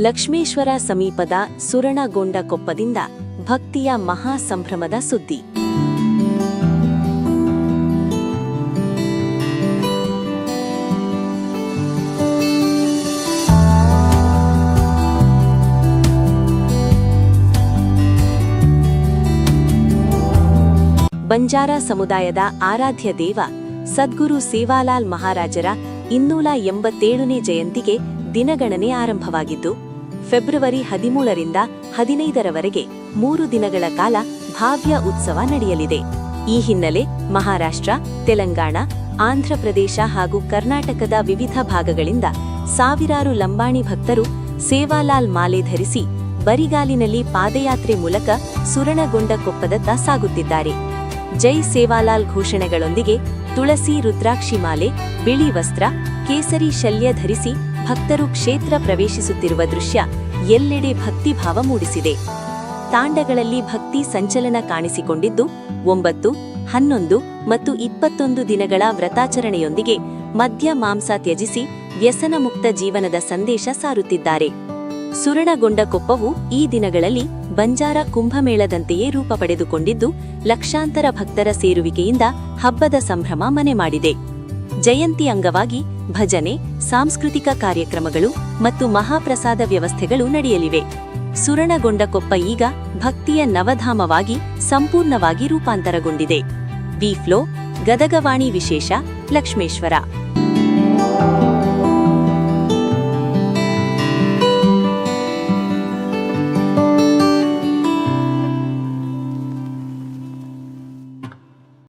ಲಕ್ಷ್ಮೇಶ್ವರ ಸಮೀಪದ ಸುರಣಗೊಂಡ ಕೊಪ್ಪದಿಂದ ಭಕ್ತಿಯ ಮಹಾ ಸಂಭ್ರಮದ ಸುದ್ದಿ. ಬಂಜಾರ ಸಮುದಾಯದ ಆರಾಧ್ಯ ದೇವ ಸದ್ಗುರು ಸೇವಾಲಾಲ್ ಮಹಾರಾಜರ ಇನ್ನೂರ ಎಂಬತ್ತೇಳನೇ ಜಯಂತಿಗೆ ದಿನಗಣನೆ ಆರಂಭವಾಗಿದ್ದು ಫೆಬ್ರವರಿ ಹದಿಮೂರರಿಂದ ಹದಿನೈದರವರೆಗೆ ಮೂರು ದಿನಗಳ ಕಾಲ ಭಾವ್ಯ ಉತ್ಸವ ನಡೆಯಲಿದೆ. ಈ ಹಿನ್ನೆಲೆ ಮಹಾರಾಷ್ಟ್ರ, ತೆಲಂಗಾಣ ಆಂಧ್ರಪ್ರದೇಶ ಹಾಗೂ ಕರ್ನಾಟಕದ ವಿವಿಧ ಭಾಗಗಳಿಂದ ಸಾವಿರಾರು ಲಂಬಾಣಿ ಭಕ್ತರು ಸೇವಾಲಾಲ್ ಮಾಲೆ ಧರಿಸಿ ಬರಿಗಾಲಿನಲ್ಲಿ ಪಾದಯಾತ್ರೆ ಮೂಲಕ ಸುರಣಗೊಂಡ ಕೊಪ್ಪದತ್ತ ಸಾಗುತ್ತಿದ್ದಾರೆ. ಜೈ ಸೇವಾಲಾಲ್ ಘೋಷಣೆಗಳೊಂದಿಗೆ ತುಳಸಿ ರುದ್ರಾಕ್ಷಿ ಮಾಲೆ, ಬಿಳಿ ವಸ್ತ್ರ, ಕೇಸರಿ ಶಲ್ಯ ಧರಿಸಿ ಭಕ್ತರು ಕ್ಷೇತ್ರ ಪ್ರವೇಶಿಸುತ್ತಿರುವ ದೃಶ್ಯ ಎಲ್ಲೆಡೆ ಭಕ್ತಿಭಾವ ಮೂಡಿಸಿದೆ. ತಾಂಡಗಳಲ್ಲಿ ಭಕ್ತಿ ಸಂಚಲನ ಕಾಣಿಸಿಕೊಂಡಿದ್ದು, ಒಂಬತ್ತು, ಹನ್ನೊಂದು ಮತ್ತು ಇಪ್ಪತ್ತೊಂದು ದಿನಗಳ ವ್ರತಾಚರಣೆಯೊಂದಿಗೆ ಮದ್ಯ ಮಾಂಸ ತ್ಯಜಿಸಿ ವ್ಯಸನ ಮುಕ್ತ ಜೀವನದ ಸಂದೇಶ ಸಾರುತ್ತಿದ್ದಾರೆ. ಸುರಣಗೊಂಡ ಕೊಪ್ಪವು ಈ ದಿನಗಳಲ್ಲಿ ಬಂಜಾರ ಕುಂಭಮೇಳದಂತೆಯೇ ರೂಪ ಪಡೆದುಕೊಂಡಿದ್ದು, ಲಕ್ಷಾಂತರ ಭಕ್ತರ ಸೇರುವಿಕೆಯಿಂದ ಹಬ್ಬದ ಸಂಭ್ರಮ ಮನೆ ಮಾಡಿದೆ. ಜಯಂತಿ ಅಂಗವಾಗಿ ಭಜನೆ, ಸಾಂಸ್ಕೃತಿಕ ಕಾರ್ಯಕ್ರಮಗಳು ಮತ್ತು ಮಹಾಪ್ರಸಾದ ವ್ಯವಸ್ಥೆಗಳು ನಡೆಯಲಿವೆ. ಸುರಣಗೊಂಡಕೊಪ್ಪ ಈಗ ಭಕ್ತಿಯ ನವಧಾಮವಾಗಿ ಸಂಪೂರ್ಣವಾಗಿ ರೂಪಾಂತರಗೊಂಡಿದೆ. ಬಿಫ್ಲೋ ಗದಗವಾಣಿ ವಿಶೇಷ, ಲಕ್ಷ್ಮೇಶ್ವರ.